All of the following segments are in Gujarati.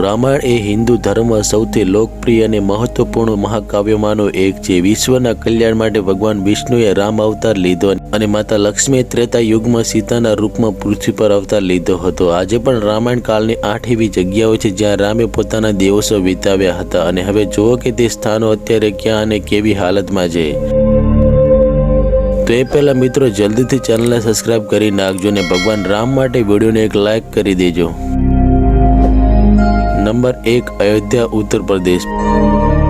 રામાયણ એ હિન્દુ ધર્મમાં સૌથી લોકપ્રિય અને મહત્વપૂર્ણ મહાકાવ્યમાંનું એક છે. વિશ્વના કલ્યાણ માટે ભગવાન વિષ્ણુએ રામ અવતાર લીધો અને માતા લક્ષ્મીએ ત્રેતા યુગમાં સીતાના રૂપમાં પૃથ્વી પર અવતાર લીધો હતો. આજે પણ રામાયણ કાળની આઠ એવી જગ્યાઓ છે જ્યાં રામે પોતાના દિવસો વિતાવ્યા હતા. અને હવે જુઓ કે તે સ્થાનો અત્યારે ક્યાં અને કેવી હાલતમાં છે. તો એ પહેલા મિત્રો, જલ્દીથી ચેનલને સબસ્ક્રાઈબ કરી નાખજો અને ભગવાન રામ માટે વિડીયોને એક લાઈક કરી દેજો. નંબર એક અયોધ્યા ઉત્તર પ્રદેશ.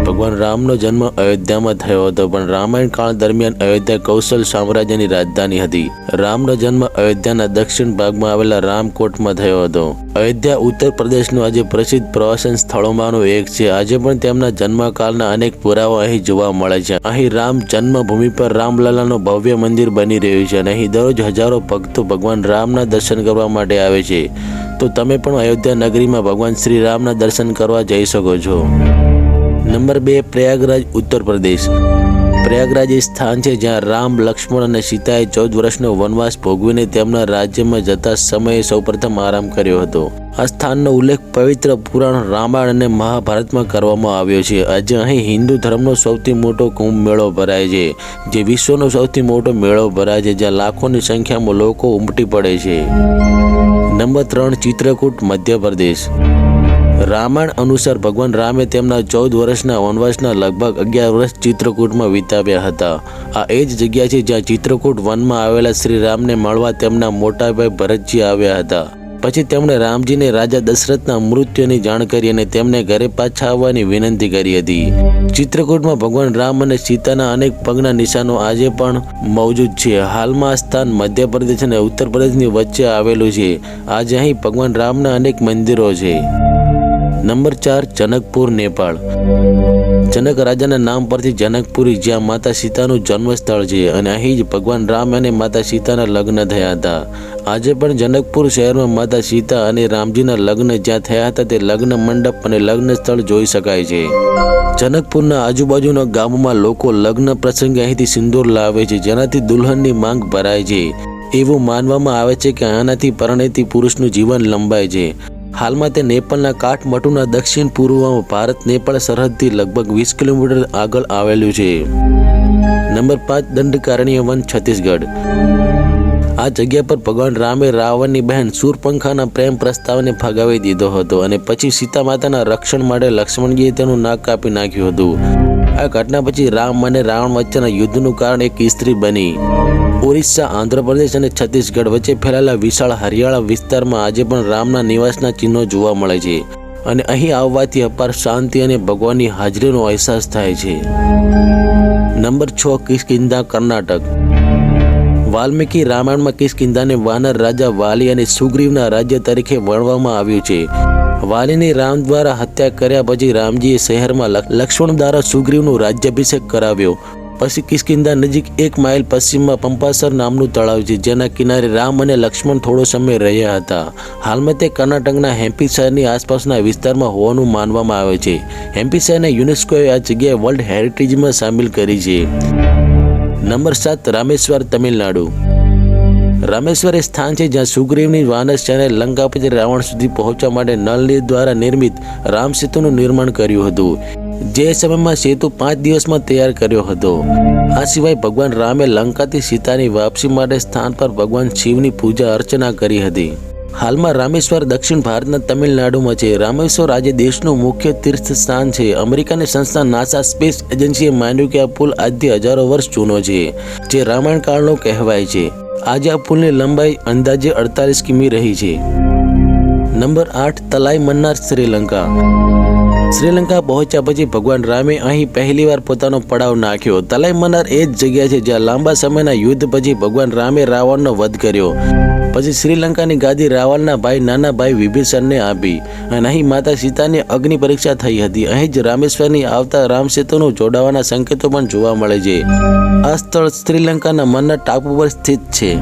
ભગવાન રામનો જન્મ અયોધ્યામાં થયો હતો, પણ રામાયણ કાળ દરમિયાન અયોધ્યા કૌશલ સામ્રાજ્યની રાજધાની હતી. રામનો જન્મ અયોધ્યાના દક્ષિણ ભાગમાં આવેલા રામકોટમાં થયો હતો. અયોધ્યા ઉત્તર પ્રદેશનું આજે પ્રસિદ્ધ પ્રવાસન સ્થળોમાંનું એક છે. આજે પણ તેમના જન્મકાળના અનેક પુરાવા અહીં જોવા મળે છે. અહીં રામ જન્મભૂમિ પર રામલલાનું ભવ્ય મંદિર બની રહ્યું છે અને અહીં દરરોજ હજારો ભક્તો ભગવાન રામના દર્શન કરવા માટે આવે છે. તો તમે પણ અયોધ્યા નગરીમાં ભગવાન શ્રી રામના દર્શન કરવા જઈ શકો છો. નંબર બે પ્રયાગરાજ, ઉત્તર પ્રદેશ. પ્રયાગરાજ એ સ્થાન છે જ્યાં રામ, લક્ષ્મણ અને સીતાએ ચૌદ વર્ષનો વનવાસ ભોગવીને તેમના રાજ્યમાં જતા સમયે સૌપ્રથમ આરામ કર્યો હતો. આ સ્થાનનો ઉલ્લેખ પવિત્ર પુરાણ રામાયણ અને મહાભારતમાં કરવામાં આવ્યો છે. આજે અહીં હિન્દુ ધર્મનો સૌથી મોટો કુંભ મેળો ભરાય છે, જે વિશ્વનો સૌથી મોટો મેળો ભરાય છે, જ્યાં લાખોની સંખ્યામાં લોકો ઉમટી પડે છે. નંબર ત્રણ ચિત્રકૂટ મધ્યપ્રદેશ રામાયણ અનુસાર ભગવાન રામે તેમના ચૌદ વર્ષના વનવાસના લગભગ અગિયાર વર્ષ ચિત્રકૂટમાં વિતાવ્યા હતા. આ એ જ જગ્યા છે જ્યાં ચિત્રકૂટ વનમાં આવેલા શ્રી રામને મળવા તેમના મોટા ભાઈ ભરતજી આવ્યા હતા. પછી તેમણે રામજીને રાજા દશરથના મૃત્યુની જાણ કરી અને તેમને ઘરે પાછા આવવાની વિનંતી કરી હતી. ચિત્રકૂટમાં ભગવાન રામ અને સીતાના અનેક પગના નિશાનો આજે પણ મોજૂદ છે. હાલમાં આ સ્થાન મધ્યપ્રદેશ અને ઉત્તર પ્રદેશની વચ્ચે આવેલું છે. આજે અહીં ભગવાન રામના અનેક મંદિરો છે. નંબર ચાર જનકપુર, નેપાળ. જનક રાજાના નામ પરથી જનકપુરી જ્યાં માતા સીતાનું જન્મસ્થળ છે અને અહીં જ ભગવાન રામ અને માતા સીતાના લગ્ન થયા હતા. આજે પણ જનકપુર શહેરમાં માતા સીતા અને રામજીના લગ્ન જ્યાં થયા હતા તે લગ્ન મંડપ અને લગ્ન સ્થળ જોઈ શકાય છે. જનકપુરના આજુબાજુના ગામોમાં લોકો લગ્ન પ્રસંગે અહીંથી સિંદૂર લાવે છે, જેનાથી દુલ્હનની માંગ ભરાય છે. એવું માનવામાં આવે છે કે આનાથી પરણેતી પુરુષનું જીવન લંબાય છે. હાલમાં તે નેપાળના કાઠમંડુના દક્ષિણ પૂર્વમાં ભારત નેપાળ સરહદથી લગભગ વીસ કિલોમીટર આગળ આવેલું છે. નંબર પાંચ દંડકારણ્ય વન છત્તીસગઢ. આ જગ્યા પર ભગવાન રામે રાવણની બહેન સૂરપંખાના પ્રેમ પ્રસ્તાવને ફગાવી દીધો હતો અને પછી સીતા માતાના રક્ષણ માટે લક્ષ્મણજીએ તેનું નાક કાપી નાખ્યું હતું. આ ઘટના પછી રામ અને રાવણ વચ્ચેના યુદ્ધનું કારણ એક સ્ત્રી બની. ઓરિસ્સા, આંધ્રપ્રદેશ અને છત્તીસગઢ વચ્ચે ફેલાયેલા વિશાળ હરિયાળા વિસ્તારમાં આજે પણ રામના નિવાસના ચિહ્નો જોવા મળે છે અને અહીં આવવાથી અપાર શાંતિ અને ભગવાનની હાજરીનો અહેસાસ થાય છે. નંબર છ કિસ્કિંદા કર્ણાટક. વાલ્મીકી રામાયણમાં કિસ્કિંદાને વાનર રાજા વાલી અને સુગ્રીવના રાજ્ય તરીકે વર્ણવામાં આવ્યું છે. વાલીની રામ દ્વારા હત્યા કર્યા પછી રામજીએ શહેરમાં લક્ષ્મણ દ્વારા સુગ્રીવનું રાજ્યાભિષેક કરાવ્યો. પછી કિસ્કિંદા નજીક એક માઇલ પશ્ચિમમાં પંપાસર નામનું તળાવ છે, જેના કિનારે રામ અને લક્ષ્મણ થોડો સમય રહ્યા હતા. હાલમાં તે કર્ણાટકના હેમ્પી શહેરની આસપાસના વિસ્તારમાં હોવાનું માનવામાં આવે છે. હેમ્પી શહેરને યુનેસ્કોએ આ જગ્યાએ વર્લ્ડ હેરિટેજમાં સામેલ કરી છે. નંબર સાત, રામેશ્વર, તમિલનાડુ. રામેશ્વર એ સ્થાન છે જ્યાં સુગ્રીવની વાનર સેનાએ લંકા પછી રાવણ સુધી પહોંચવા માટે નલની દ્વારા નિર્મિત રામ સેતુનું નિર્માણ કર્યું હતું. જે સમયમાં સેતુ પાંચ દિવસમાં તૈયાર કર્યો હતો. આ સિવાય ભગવાન રામે લંકાથી સીતાની વાપસી માટે સ્થાન પર ભગવાન શિવની પૂજા અર્ચના કરી હતી. હાલમાં રામેશ્વર દક્ષિણ ભારતના તમિલનાડુમાં છે. રામેશ્વર આજે દેશનું મુખ્ય તીર્થ સ્થાન છે. અમેરિકાની સંસ્થા નાસા સ્પેસ એજન્સીએ માન્યું કે આ પુલ આજથી હજારો વર્ષ જૂનો છે, જે રામાયણ કાળનો કહેવાય છે. આજે આ પુલની લંબાઈ અંદાજે અડતાલીસ કિમી રહી છે. નંબર આઠ, તલાઈ મન્નાર, શ્રીલંકા. શ્રીલંકા પહોંચ્યા પછી ભગવાન રામે અહીં પહેલીવાર પોતાનો પડાવ નાખ્યો. તલાઈ મન્નાર એ જ જગ્યા છે જ્યાં લાંબા સમયના યુદ્ધ પછી ભગવાન રામે રાવણનો વધ કર્યો. પછી શ્રીલંકાની ગાદી રાવલના ભાઈ, નાના ભાઈ વિભીષણને આપી અને અહીં માતા સીતાની અગ્નિ પરીક્ષા થઈ હતી. અહીં જ રામેશ્વરની આવતા રામ સેતુનું જોડાવાના સંકેતો પણ જોવા મળે છે. આ સ્થળ શ્રીલંકાના મનના ટાપુ પર સ્થિત છે.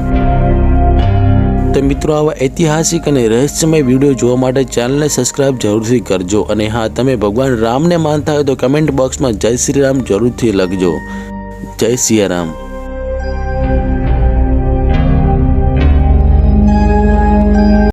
તો મિત્રો, આવા ઐતિહાસિક અને રહસ્યમય વીડિયો જોવા માટે ચેનલને સબસ્ક્રાઇબ જરૂરથી કરજો અને હા, તમે ભગવાન રામને માનતા હોય તો કમેન્ટ બોક્સમાં જય શ્રી રામ જરૂરથી લખજો. જય સિયારામ